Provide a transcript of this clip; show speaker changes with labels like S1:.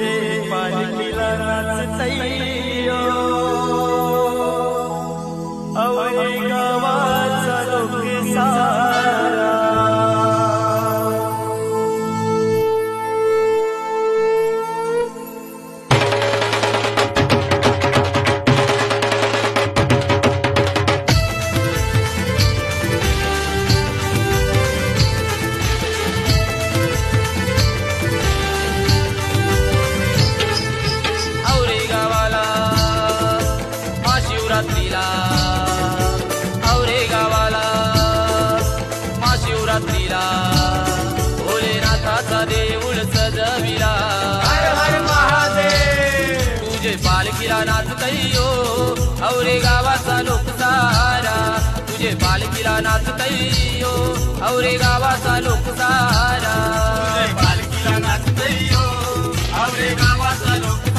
S1: तुझे पालखीला नाचतैयो
S2: महाशिवरात्रीला आवरे गावाला. महाशिवरात्रीला भोलेनाथाचा देऊळ सजविला.
S1: हर हर महादेव.
S2: तुझे पालखीला नाच कैयो औरे गावाचा लोकसारा. तुझे पालखीला नाच कैयो औरे गावाचा लोकसारा. तुझे पालखीला नाच कैयो औरे गावाचा लोक